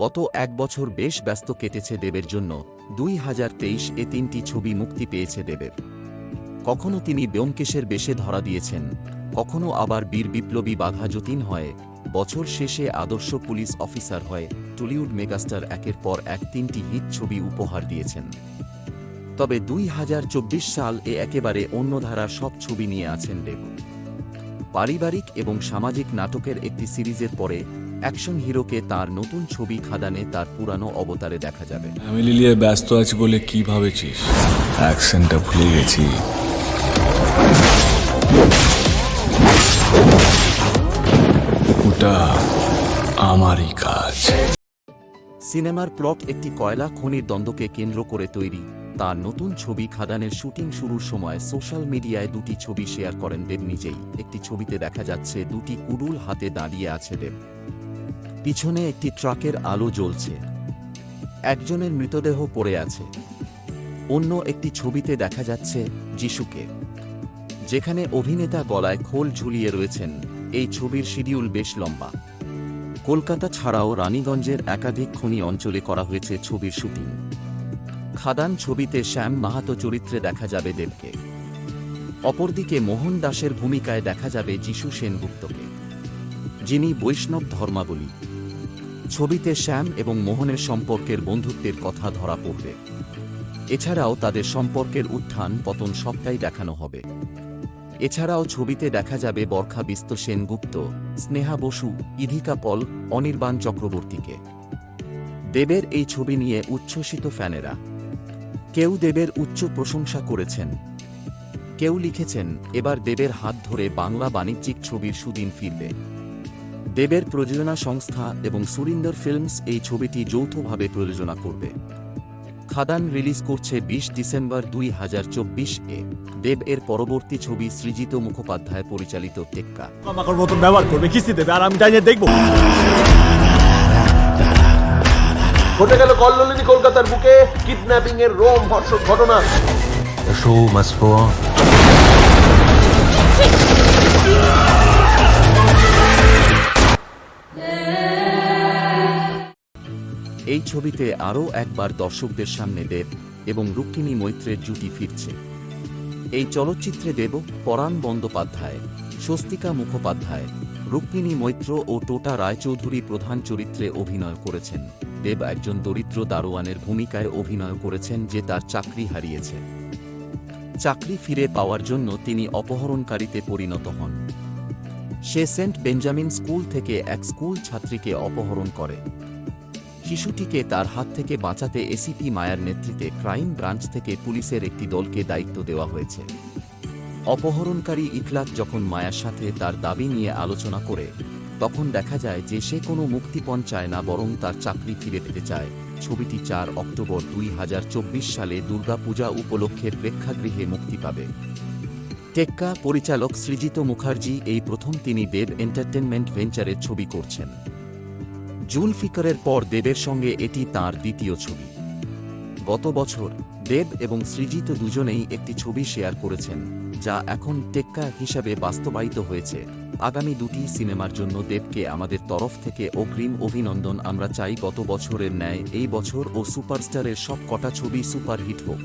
গত এক বছর বেশ ব্যস্ত কেটেছে দেবের জন্য। দুই হাজার তেইশ এ তিনটি ছবি মুক্তি পেয়েছে দেবের। কখনো তিনি ব্যোমকেশের বেশে ধরা দিয়েছেন, কখনো আবার বীর বিপ্লবী বাঘা যতীন হয়। বছর শেষে আদর্শ পুলিশ অফিসার হয় টলিউড মেগাস্টার একের পর এক তিনটি হিট ছবি উপহার দিয়েছেন। তবে দুই হাজার চব্বিশ সাল এ একেবারে অন্য ধারার সব ছবি নিয়ে আছেন দেব। পারিবারিক এবং সামাজিক নাটকের একটি সিরিজের পরে অ্যাকশন হিরোকে তার নতুন ছবি খাদানে তার পুরানো অবতারে দেখা যাবে। ফ্যামিলি নিয়ে ব্যস্ত আছি বলে কি ভাবেছিস? অ্যাকশনটা ভুলে গেছি। ওটা আমারই কাজ। সিনেমার প্লট একটি কয়লা খনির দ্বন্দ্বকে কেন্দ্র করে তৈরি। তার নতুন ছবি খাদানের শুটিং শুরুর সময় সোশ্যাল মিডিয়ায় দুটি ছবি শেয়ার করেন দেব নিজেই। একটি ছবিতে দেখা যাচ্ছে দুটি কুডুল হাতে দাঁড়িয়ে আছে দেব। পিছনে একটি ট্রাকের আলো জ্বলছে। একজনের মৃতদেহ পড়ে আছে। অন্য একটি ছবিতে দেখা যাচ্ছে যিশুকে। যেখানে অভিনেতা গলায় খোল ঝুলিয়ে রয়েছেন। এই ছবির শিডিউল বেশ লম্বা। কলকাতা ছাড়াও রানীগঞ্জের একাধিক খনি অঞ্চলে করা হয়েছে ছবির শুটিং। খাদান ছবিতে শ্যাম মাহাতো চরিত্রে দেখা যাবে দেবকে। অপরদিকে মোহন দাসের ভূমিকায় দেখা যাবে যিশু সেনগুপ্তকে। যিনি বৈষ্ণব ধর্মাবলী। ছবিতে শ্যাম এবং মোহনের সম্পর্কের বন্ধুত্বের কথা ধরা পড়বে। এছাড়াও তাদের সম্পর্কের উত্থান, পতন সবটাই দেখানো হবে। এছাড়াও ছবিতে দেখা যাবে বরখা বিস্ত সেনগুপ্ত, স্নেহা বসু, ইধিকা পল, অনির্বাণ চক্রবর্তীকে। দেবের এই ছবি নিয়ে উচ্ছ্বসিত ফ্যানেরা। কেউ দেবের উচ্চ প্রশংসা করেছেন। কেউ লিখেছেন, এবার দেবের হাত ধরে বাংলা বাণিজ্যিক ছবির সুদিন ফিরবে। দেবের প্রযোজনা সংস্থা এবং সুরিন্দর ফিল্মস এই ছবিটি যৌথভাবে প্রযোজনা করবে। খাদান রিলিজ করছে বিশ ডিসেম্বর দুই হাজার চব্বিশ এ দেব এর পরবর্তী ছবি সৃজিত মুখোপাধ্যায় পরিচালিত টেক্কা। মতন ব্যবহার করবে দেবে, আর আমি দেখব। ঘটে গেল কল্লোলিনী কলকাতার বুকে কিডন্যাপিং এর রোম হর্ষক ঘটনা। The show must go on. এই ছবিতে আরও একবার দর্শকদের সামনে দেব এবং রুক্মিণী মৈত্রের জুটি ফিরছে। এই চলচ্চিত্রে দেব পরাণ বন্দ্যোপাধ্যায় স্বস্তিকা মুখোপাধ্যায় রুক্মিণী মৈত্র ও টোটা রায়চৌধুরী প্রধান চরিত্রে অভিনয় করেছেন। দেব একজন দরিদ্র দারোয়ানের ভূমিকায় অভিনয় করেছেন যে তার চাকরি হারিয়েছে। চাকরি ফিরে পাওয়ার জন্য তিনি অপহরণকারীতে পরিণত হন। সে সেন্ট বেঞ্জামিন স্কুল থেকে এক স্কুল ছাত্রীকে অপহরণ করে। শিশুটিকে তার হাত থেকে বাঁচাতে এসিপি মায়ার নেতৃত্বে ক্রাইম ব্রাঞ্চ থেকে পুলিশের একটি দলকে দায়িত্ব দেওয়া হয়েছে। অপহরণকারী ইখলাক যখন মায়ার সাথে তার দাবি নিয়ে আলোচনা করে তখন দেখা যায় যে সে কোনো মুক্তিপণ চায় না, বরং তার চাকরি ফিরে পেতে চায়। ছবিটি চার অক্টোবর দুই হাজার চব্বিশ সালে দুর্গাপূজা উপলক্ষে প্রেক্ষাগৃহে মুক্তি পাবে। টেক্কা পরিচালক সৃজিত মুখার্জি এই প্রথম তিনি দেব এন্টারটেনমেন্ট ভেঞ্চারের ছবি করছেন। জুলফিকারের পর দেবের সঙ্গে এটি তার দ্বিতীয় ছবি। গত বছর দেব এবং সৃজিত দুজনেই একটি ছবি শেয়ার করেছেন, যা এখন টেক্কা হিসাবে বাস্তবায়িত হয়েছে। আগামী দুটি সিনেমার জন্য দেবকে আমাদের তরফ থেকে অগ্রিম অভিনন্দন। আমরা চাই গত বছরের ন্যায়, এই বছর ও সুপারস্টারের সব কটা ছবি সুপারহিট হোক।